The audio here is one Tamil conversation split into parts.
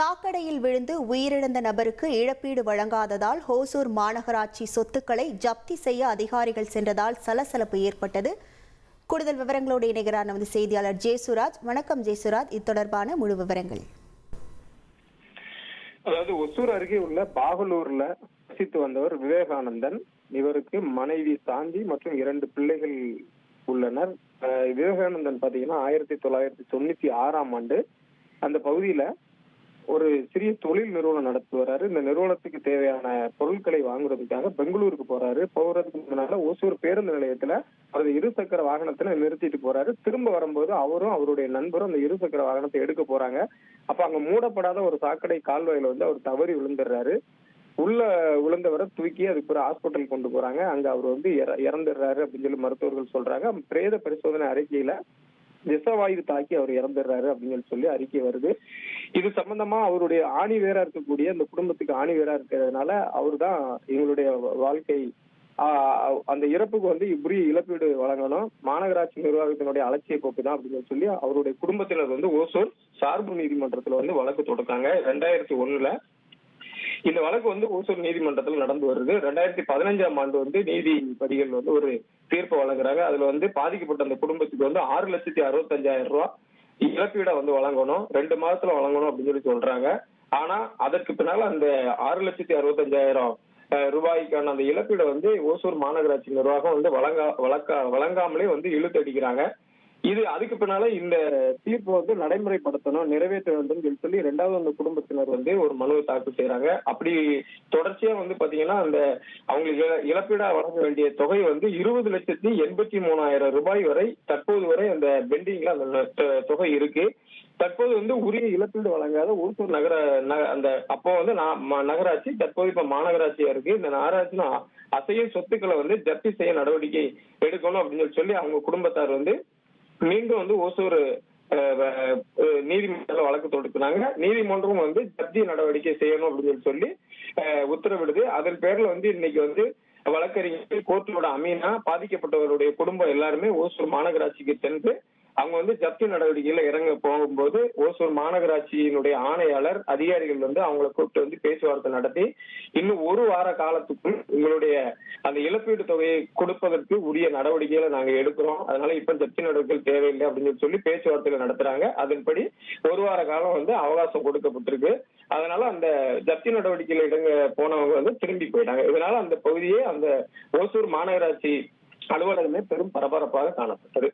சாக்கடையில் விழுந்து உயிரிழந்த நபருக்கு இழப்பீடு வழங்காததால் ஹோசூர் மாநகராட்சி சொத்துக்களை ஜப்தி செய்ய அதிகாரிகள் சென்றதால் சலசலப்பு ஏற்பட்டது. கூடுதல் விவரங்களோடு இணைகிறார் நமது செய்தியாளர் ஜேசுராஜ் வணக்கம் ஜேசுராஜ் இது தொடர்பான முழு விவரங்கள். அதாவது ஒசூர் அருகே உள்ள பாகலூர்ல வசித்து வந்தவர் விவேகானந்தன். இவருக்கு மனைவி சாந்தி மற்றும் இரண்டு பிள்ளைகள் உள்ளனர். விவேகானந்தன் பாத்தீங்கன்னா ஆயிரத்தி தொள்ளாயிரத்தி தொண்ணூத்தி ஆறாம் ஆண்டு அந்த பகுதியில ஒரு சிறிய தொழில் நிறுவனம் நடத்தி வர்றாரு இந்த நிறுவனத்துக்கு தேவையான பொருட்களை வாங்குறதுக்காக பெங்களூருக்கு போறாரு. போறதுக்கு முன்னால ஒசூர் பேருந்து நிலையத்துல அவரது இருசக்கர வாகனத்துல நிறுத்திட்டு போறாரு. திரும்ப வரும்போது அவரும் அவருடைய நண்பரும் அந்த இருசக்கர வாகனத்தை எடுக்க போறாங்க. அப்ப அங்க மூடப்படாத ஒரு சாக்கடை கால்வாயில வந்து அவர் தவறி விழுந்துடுறாரு. உள்ள விழுந்தவரை தூக்கி அதுக்கு ஒரு ஹாஸ்பிட்டல் கொண்டு போறாங்க. அங்க அவர் வந்து இற- இறந்துடுறாரு அப்படின்னு சொல்லி மருத்துவர்கள் சொல்றாங்க. பிரேத பரிசோதனை அறிக்கையில விஷவாயு தாக்கி அவர் இறந்துடுறாரு அப்படின்னு சொல்லி அறிக்கை வருது. இது சம்பந்தமா அவருடைய ஆணி வேரா இருக்கக்கூடிய அந்த குடும்பத்துக்கு ஆணி வேரா இருக்கிறதுனால அவர் தான் எங்களுடைய வாழ்க்கை அந்த இறப்புக்கு வந்து உரிய இழப்பீடு வழங்கணும். மாநகராட்சி நிர்வாகத்தினுடைய அலட்சிய போக்கு தான் அப்படின்னு சொல்லி அவருடைய குடும்பத்தினர் வந்து ஓசூர் சார்பு நீதிமன்றத்துல வந்து வழக்கு தொடுத்தாங்க. ரெண்டாயிரத்தி ஒண்ணுல இந்த வழக்கு வந்து ஓசூர் நீதிமன்றத்தில் நடந்து வருது. ரெண்டாயிரத்தி பதினஞ்சாம் ஆண்டு வந்து நீதிபதிகள் வந்து ஒரு தீர்ப்பு வழங்குறாங்க. அதுல வந்து பாதிக்கப்பட்ட அந்த குடும்பத்துக்கு வந்து ஆறு லட்சத்தி அறுபத்தஞ்சாயிரம் ரூபாய் இழப்பீடை வந்து வழங்கணும். ரெண்டு மாதத்துல வழங்கணும் அப்படின்னு சொல்லி சொல்றாங்க. ஆனா அதற்கு பின்னால அந்த ஆறு லட்சத்தி அறுபத்தஞ்சாயிரம் ரூபாய்க்கான அந்த இழப்பீடை வந்து ஓசூர் மாநகராட்சி நிர்வாகம் வந்து வழங்கா வழக்கா வழங்காமலே வந்து இழுத்தடிக்கிறாங்க. இது அதுக்கு பின்னால இந்த தீர்ப்பு வந்து நடைமுறைப்படுத்தணும் நிறைவேற்ற வேண்டும் சொல்லி சொல்லி ரெண்டாவது அந்த குடும்பத்தினர் வந்து ஒரு மனுவை தாக்கல் செய்யறாங்க அப்படி தொடர்ச்சியா வந்து பாத்தீங்கன்னா அந்த அவங்களுக்கு இழப்பீடா வழங்க வேண்டிய தொகை வந்து இருபது லட்சத்தி எண்பத்தி மூணாயிரம் ரூபாய் வரை தற்போது வரை அந்த பெண்டிங்ல அந்த தொ- தொகை இருக்கு. தற்போது வந்து உரிய இழப்பீடு வழங்காத ஊசூர் நகர ந- அந்த அப்போ வந்து நகராட்சி தற்போது இப்ப மாநகராட்சியா இருக்கு. இந்த நகராட்சினா அசையும் சொத்துக்களை வந்து ஜப்தி செய்ய நடவடிக்கை எடுக்கணும் அப்படின்னு சொல்லி அவங்க குடும்பத்தார் வந்து மீண்டும் வந்து ஓசூர் அஹ், நீதிமன்றத்தில் வழக்கு தொடுக்கிறாங்க. நீதிமன்றம் வந்து ஜப்தி நடவடிக்கை செய்யணும் அப்படின்னு சொல்லி அஹ், உத்தரவிடுது. அதன் பேர்ல வந்து இன்னைக்கு வந்து வழக்கறிஞர் கோர்ட்டோட அமீனா பாதிக்கப்பட்டவருடைய குடும்பம் எல்லாருமே ஓசூர் மாநகராட்சிக்கு சென்று அவங்க வந்து ஜப்தி நடவடிக்கையில இறங்க போகும்போது ஓசூர் மாநகராட்சியினுடைய ஆணையாளர் அதிகாரிகள் வந்து அவங்கள கூப்பிட்டு வந்து பேச்சுவார்த்தை நடத்தி இன்னும் ஒரு வார காலத்துக்குள் உங்களுடைய அந்த இழப்பீடு தொகையை கொடுப்பதற்கு உரிய நடவடிக்கைகளை நாங்க எடுக்கிறோம். அதனால இப்ப ஜப்தி நடவடிக்கைகள் தேவையில்லை அப்படின்னு சொல்லி பேச்சுவார்த்தைகள் நடத்துறாங்க. அதன்படி ஒரு வார காலம் வந்து அவகாசம் கொடுக்கப்பட்டிருக்கு. அதனால அந்த ஜப்தி நடவடிக்கையில இடங்க போனவங்க வந்து திரும்பி போயிட்டாங்க. இதனால அந்த பகுதியே அந்த ஓசூர் மாநகராட்சி அலுவலகமே பெரும் பரபரப்பாக காணப்பட்டது.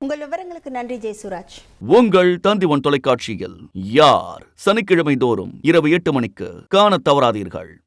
உங்கள் விவரங்களுக்கு நன்றி ஜெயசுராஜ். உங்கள் தந்திவன் தொலைக்காட்சியில் யார்? சனிக்கிழமை தோறும் இரவு எட்டு மணிக்கு காணத் தவறாதீர்கள்.